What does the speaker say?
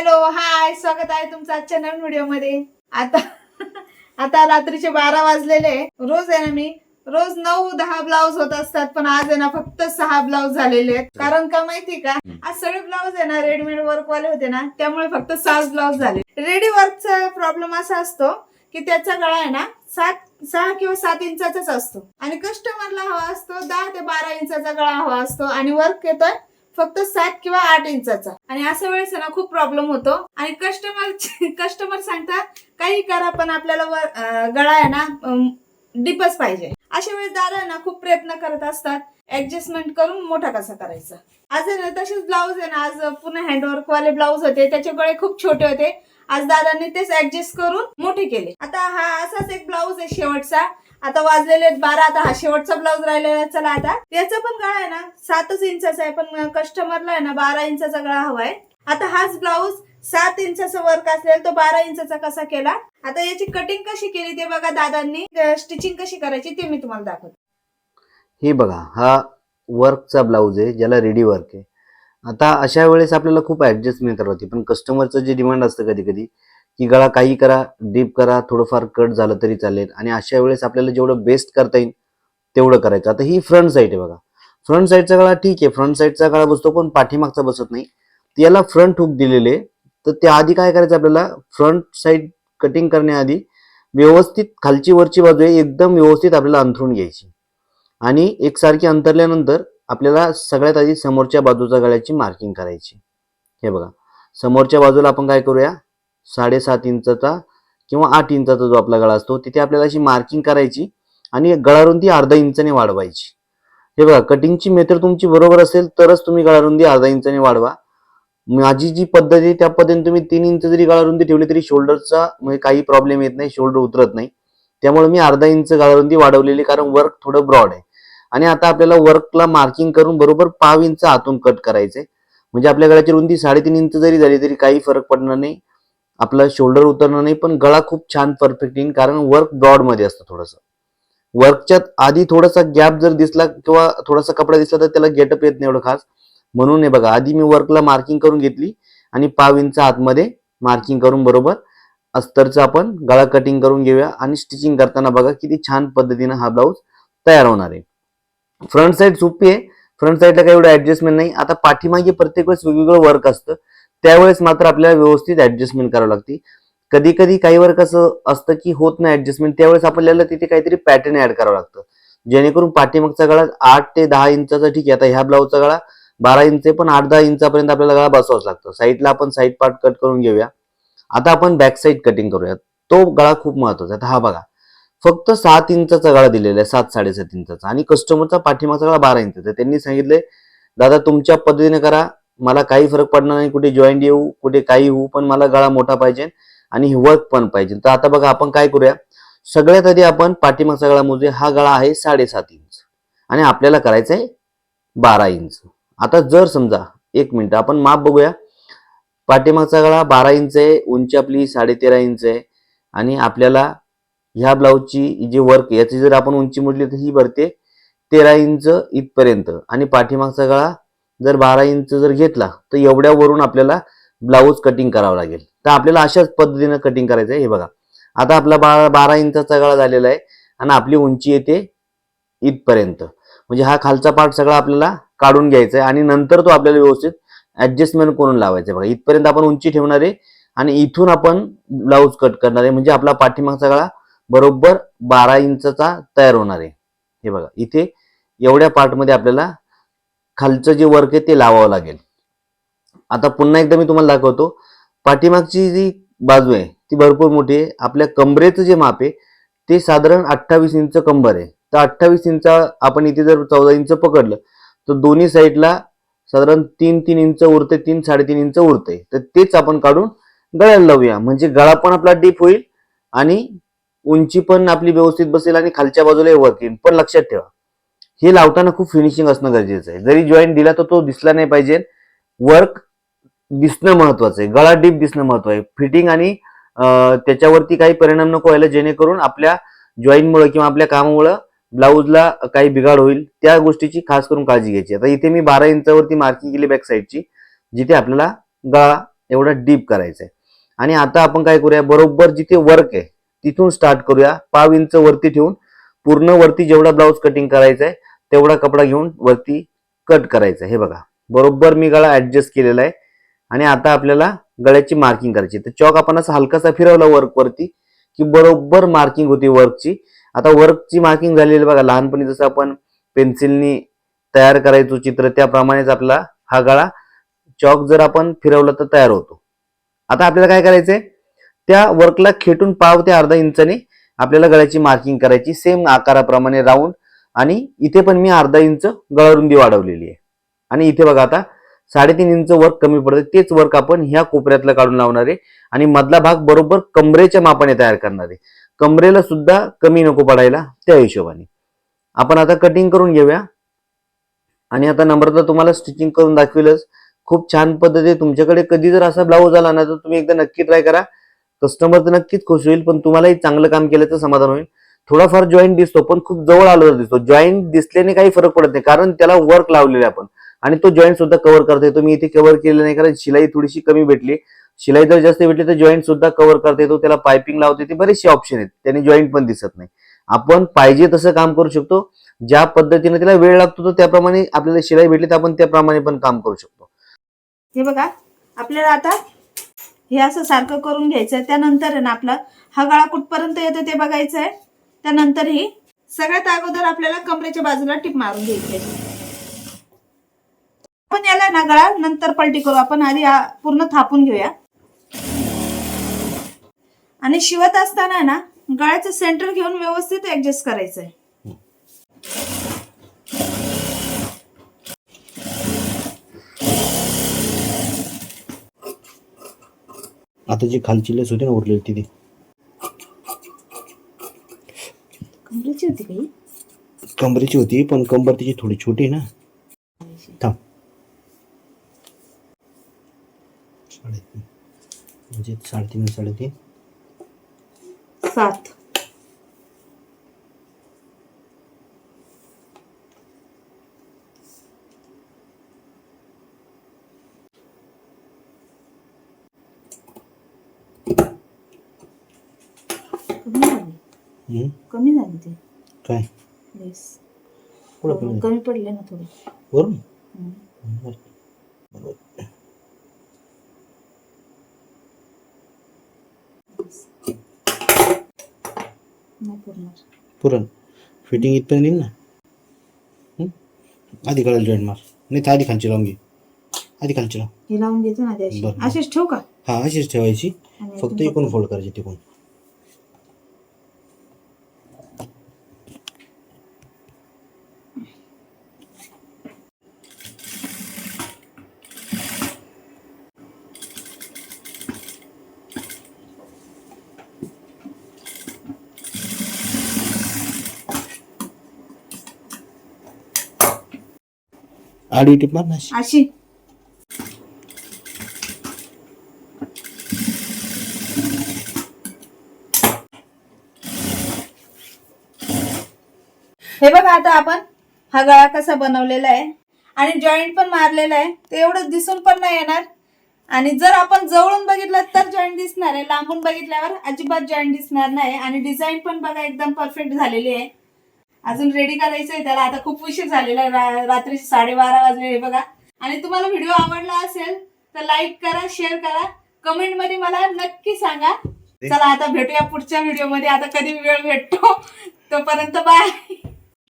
Hello hi स्वागत आहे तुमचं आजच्या नवीन व्हिडिओमध्ये आता आता रात्रीचे बारा वाजलेले. रोज आहे ना मी रोज नऊ दहा ब्लाऊज होत असतात पण आज आहे ना फक्त सहा ब्लाऊज झालेले आहेत. कारण का माहिती का? आज सगळे ब्लाऊज आहे ना रेडीमेड वर्क वाले होते ना त्यामुळे फक्त सहाच ब्लाऊज झाले. रेडी वर्कचा प्रॉब्लेम असा असतो की त्याचा गळा आहे ना सात सहा किंवा सात इंचाचाच असतो. आणि कस्टमरला हवा असतो दहा ते बारा इंचाचा गळा हवा असतो. आणि वर्क येतोय फक्त सात किंवा आठ इंचाचा. आणि अशा वेळेस ना खूप प्रॉब्लेम होतो. आणि कस्टमर कस्टमर सांगतात काही करा पण आपल्याला गळा आहे ना डीपच पाहिजे. अशा वेळेस दादा आहे ना खूप प्रयत्न करत असतात ऍडजस्टमेंट करून मोठा कसा करायचा. आज आहे ना तसेच ब्लाऊज आहे ना आज पुन्हा हँडवर्क वाले ब्लाऊज होते त्याचे गळे खूप छोटे होते. आज दादांनी तेच ऍडजस्ट करून मोठे केले. आता हा असाच एक ब्लाऊज आहे शेवटचा. आता वाजलेले आहेत बारा आता हा शेवटचा ब्लाऊज राहिलेला चला आता. याचा पण गळा आहे ना? सातच इंचाचा आहे पण कस्टमरला आहे ना बारा इंचाचा गळा हवाय आता हाच ब्लाऊज सात इंचाचा वर्क असेल तो बारा इंचाचा कसा केला? आता याची कटिंग कशी केली ते बघा दादांनी. स्टिचिंग कशी करायची ते मी तुम्हाला दाखवते. हे बघा हा वर्कचा ब्लाऊज आहे ज्याला रेडी वर्क आहे. आता अशा वेळेस आपल्याला खूप ऍडजस्टमेंट करावी लागते पण कस्टमरचं जे डिमांड असतं कधी कधी की गळा काही करा डीप करा थोडंफार कट झालं तरी चालेल. आणि अशा वेळेस आपल्याला जेवढं बेस्ट करता येईल तेवढं करायचं. आता ही फ्रंट साईड आहे बघा. फ्रंट साईडचा गळा ठीक आहे. फ्रंट साईडचा गळा बसतो पण पाठीमागचा बसत नाही. याला फ्रंट हुक दिलेले. तर त्या आधी काय करायचं आपल्याला? फ्रंट साईड कटिंग करण्याआधी व्यवस्थित खालची वरची बाजू आहे एकदम व्यवस्थित आपल्याला अंथरून घ्यायची. आणि एकसारखी अंतरल्यानंतर आपल्याला सगळ्यात आधी समोरच्या बाजूच्या गळ्याची मार्किंग करायची. हे बघा. समोरच्या बाजूला आपण काय करूया? साडेसात इंचाचा किंवा आठ इंचाचा जो आपला गळा असतो तिथे आपल्याला अशी मार्किंग करायची आणि गळारुंदी अर्धा इंचाने वाढवायची. हे बघा कटिंगची मेथड तुमची बरोबर असेल तरच तुम्ही गळारुंदी अर्धा इंचाने वाढवा. माझी जी पद्धत आहे त्या पद्धतीने तुम्ही तीन इंच जरी गळारुंदी ठेवली तरी शोल्डरचा म्हणजे काही प्रॉब्लेम येत नाही शोल्डर उतरत नाही. त्यामुळे मी अर्धा इंच गळारुंदी वाढवलेली कारण वर्क थोडं ब्रॉड आहे. आणि आता आपल्याला वर्कला मार्किंग करून बरोबर पाव इंच आतून कट करायचंय. म्हणजे आपल्या गळ्याची रुंदी साडेतीन इंच जरी झाली तरी काही फरक पडणार नाही. आपला शोल्डर उतरणार नाही पण गळा खूप छान परफेक्ट येईल कारण वर्क ब्रॉडमध्ये असतं थोडंसं. वर्कच्या आधी थोडासा गॅप जर दिसला किंवा थोडासा कपडा दिसला तर त्याला गेटअप येत नाही एवढं खास. म्हणून हे बघा आधी मी वर्कला मार्किंग करून घेतली आणि पाव इंच आतमध्ये मार्किंग करून बरोबर अस्तरचं आपण गळा कटिंग करून घेऊया आणि स्टिचिंग करताना बघा किती छान पद्धतीनं हा ब्लाऊज तयार होणार आहे. फ्रंट साईड सोपी आहे फ्रंट साईडला काही एवढं ऍडजस्टमेंट नाही. आता पाठीमागे प्रत्येक वेळेस वेगवेगळं वर्क असतं. त्यावेळेस मात्र आपल्याला व्यवस्थित ऍडजस्टमेंट करावं लागते. कधी कधी काही कसं असतं की होत नाही ऍडजस्टमेंट त्यावेळेस आपल्याला तिथे काहीतरी पॅटर्न ऍड करावं लागतं. जेणेकरून पाठीमागचा गळा आठ ते दहा इंचाचा ठीक आहे. आता ह्या ब्लाऊजचा गळा बारा इंच पण आठ दहा इंचापर्यंत आपल्याला गळा बसवाच लागतं. साईडला आपण साईड पार्ट कट करून घेऊया. आता आपण बॅक साईड कटिंग करूया तो गळा खूप महत्त्वाचा आहे. आता हा बघा. फक्त सात इंचाचा गळा दिलेला आहे. सात साडेसात इंचाचा. आणि कस्टमरचा पाठीमागचा गळा बारा इंचाचा आहे. त्यांनी सांगितलंय दादा तुमच्या पद्धतीने करा. मला काही फरक पडणार नाही कुठे जॉईंट येऊ कुठे काही होऊ पण मला गळा मोठा पाहिजे आणि वर्क पण पाहिजे. तर आता बघा आपण काय करूया? सगळ्यात आधी आपण पाठीमागचा गळा मोजूया. हा गळा आहे साडेसात इंच. आणि आपल्याला करायचं आहे बारा इंच. आता जर समजा एक मिनिट आपण माप बघूया. पाठीमागचा गळा बारा इंच आहे उंची आपली साडेतेरा इंच आहे. आणि आपल्याला ह्या ब्लाऊजची जी वर्क याची जर आपण उंची मोडली तर ही भरते तेरा इंच इथपर्यंत. आणि पाठीमागचा गळा जर बारा इंच जर घेतला तर एवढ्यावरून आपल्याला ब्लाऊज कटिंग करावं लागेल. तर आपल्याला अशाच पद्धतीनं कटिंग करायचं आहे हे बघा. आता आपला बारा बारा इंचाचा गळा झालेला आहे आणि आपली उंची येते इथपर्यंत. म्हणजे हा खालचा पार्ट सगळा आपल्याला काढून घ्यायचा आहे आणि नंतर तो आपल्याला व्यवस्थित ऍडजस्टमेंट करून लावायचा आहे बघा इथपर्यंत आपण उंची ठेवणार आहे आणि इथून आपण ब्लाऊज कट करणार आहे. म्हणजे आपला पाठीमागचा गळा बरोबर बारा इंचचा तयार होणार आहे. हे बघा इथे एवढ्या पार्टमध्ये आपल्याला खालचं जे वर्क आहे ते लावावं लागेल. आता पुन्हा एकदा मी तुम्हाला दाखवतो. पाठीमागची जी बाजू आहे ती भरपूर मोठी आहे. आपल्या कमरेचं जे माप आहे ते साधारण अठ्ठावीस इंच कंबर आहे. तर अठ्ठावीस इंच आपण इथे जर चौदा इंच पकडलं तर दोन्ही साईडला साधारण तीन तीन इंच उरते तीन साडेतीन इंच उरते. तर तेच आपण काढून गळ्याला लावूया. म्हणजे गळा पण आपला डीप होईल आणि उंची पण आपली व्यवस्थित बसेल आणि खालच्या बाजूला वर्क येईल. पण लक्षात ठेवा. हे लावताना खूप फिनिशिंग असणं गरजेचं आहे. जरी जॉईंट दिला तर तो दिसला नाही पाहिजे. वर्क दिसणं महत्वाचं आहे. गळा डीप दिसणं महत्वाचं आहे. फिटिंग आणि त्याच्यावरती काही परिणाम नको व्हायला जेणेकरून आपल्या जॉईंटमुळे किंवा आपल्या कामामुळं ब्लाऊजला काही बिघाड होईल. त्या गोष्टीची खास करून काळजी घ्यायची. आता इथे मी बारा इंचावरती मार्किंग केली बॅक साईडची जिथे आपल्याला गळा एवढा डीप करायचा आहे. आणि आता आपण काय करूया? बरोबर जिथे वर्क आहे तिथून स्टार्ट करूया. पाव इंच वरती ठेवून पूर्ण वरती जेवढा ब्लाऊज कटिंग करायचा आहे तेवढा कपडा घेऊन वरती कट करायचा. आहे हे बघा. बरोबर मी गळा ऍडजस्ट केलेला आहे. आणि आता आपल्याला गळ्याची मार्किंग करायची तर चॉक आपण असा हलकासा फिरवला वर्क वरती की बरोबर मार्किंग होती वर्कची आता वर्कची मार्किंग झालेली बघा. लहानपणी जसं आपण पेन्सिलनी तयार करायचो चित्र त्याप्रमाणेच आपला हा गळा चॉक जर आपण फिरवला तर तयार होतो. आता आपल्याला काय करायचंय? त्या वर्कला खेटून पाव ते अर्धा इंचाने आपल्याला गळ्याची मार्किंग करायची. सेम आकाराप्रमाणे राऊंड आणि इथे पण मी अर्धा इंच गळरुंदी वाढवलेली आहे. आणि इथे बघा आता साडेतीन इंच वर्क कमी पडतं तेच वर्क आपण ह्या कोपऱ्यातलं काढून लावणार आहे. आणि मधला भाग बरोबर कमरेच्या मापाने तयार करणार आहे. कमरेला सुद्धा कमी नको पडायला त्या हिशोबाने. आपण आता कटिंग करून घेऊया. आणि आता नम्रता तुम्हाला स्टिचिंग करून दाखवेलच. खूप छान पद्धती तुमच्याकडे कधी जर असा ब्लाऊज आला ना तर तुम्ही एकदा नक्की ट्राय करा. कस्टमर तर नक्कीच खुश होईल पण तुम्हालाही चांगलं काम केल्याचं समाधान होईल. थोडाफार जॉईंट दिसतो पण खूप जवळ आलो दिसतो. जॉईंट दिसल्याने काही फरक पडत नाही कारण त्याला वर्क लावलेले आपण. आणि तो जॉईंट सुद्धा कव्हर करता येतो मी इथे कव्हर केलं नाही कारण शिलाई थोडीशी कमी भेटली. शिलाई जर जास्त भेटली तर जॉईंट सुद्धा कव्हर करता येतो त्याला पायपिंग लावता येते बरेचसे ऑप्शन आहेत. त्याने जॉईंट पण दिसत नाही. आपण पाहिजे तसं काम करू शकतो. ज्या पद्धतीने त्याला वेळ लागतो तो त्याप्रमाणे आपल्याला शिलाई भेटली तर आपण त्याप्रमाणे पण काम करू शकतो. हे बघा आपल्याला आता हे असं सारखं करून घ्यायचं आहे त्यानंतर ना आपला हा गळा कुठपर्यंत येतो ते बघायचं आहे त्यानंतर ही सगळ्यात अगोदर आपल्याला कमरेच्या बाजूला टिप मारून घ्यायची आपण याला ना गळा नंतर पलटी करू. आपण आधी पूर्ण थापून घेऊया. आणि शिवत असताना ना गळ्याचं सेंटर घेऊन व्यवस्थित ऍडजस्ट करायचंय. आता जी खालची लेस होती ना उरलेली ती ती कमरेची होती काही कंबरीची होती पण कंबर तिची थोडी छोटी ना. थांब. साडेतीन. म्हणजे साडेतीन साडेतीन. सात. कमी झाली. हम्म, कमी झाली ते. काय? लेस पुढं कमी पडले ना थोडे. वरून? हम्म. बरं. बरोबर. नाही पुरणार. पुरण. फिटिंग इथपर्यंत येईल ना? आधी काढायला जॉईन मार नाही तर आधी खालची लावून घे. आधी खालची लाव. हे लावून घ्यायचं ना त्याशी बरं. अशीच ठेवू का? हा अशीच ठेवायची. आणि फक्त इकडून फोल्ड करायची तिकडून आडी टिप मार ना अशी. अशी. हे बघा आता आपण हा गळा कसा बनवलेला आहे. आणि जॉईंट पण मारलेला आहे. ते एवढं दिसून पण नाही येणार. आणि जर आपण जवळून बघितलं तर जॉईंट दिसणार आहे. लांबून बघितल्यावर अजिबात जॉईंट दिसणार नाही. आणि डिझाईन पण बघा एकदम परफेक्ट झालेली आहे. अजून रेडी करायचंय. त्याला आता खूप उशीर झालेला आहे. रात्रीचे साडेबारा वाजले हे बघा. आणि तुम्हाला व्हिडिओ आवडला असेल तर लाईक करा शेअर करा. कमेंटमध्ये मला नक्की सांगा. चला आता भेटूया पुढच्या व्हिडिओमध्ये. आता कधी वेळ भेटतो? तोपर्यंत बाय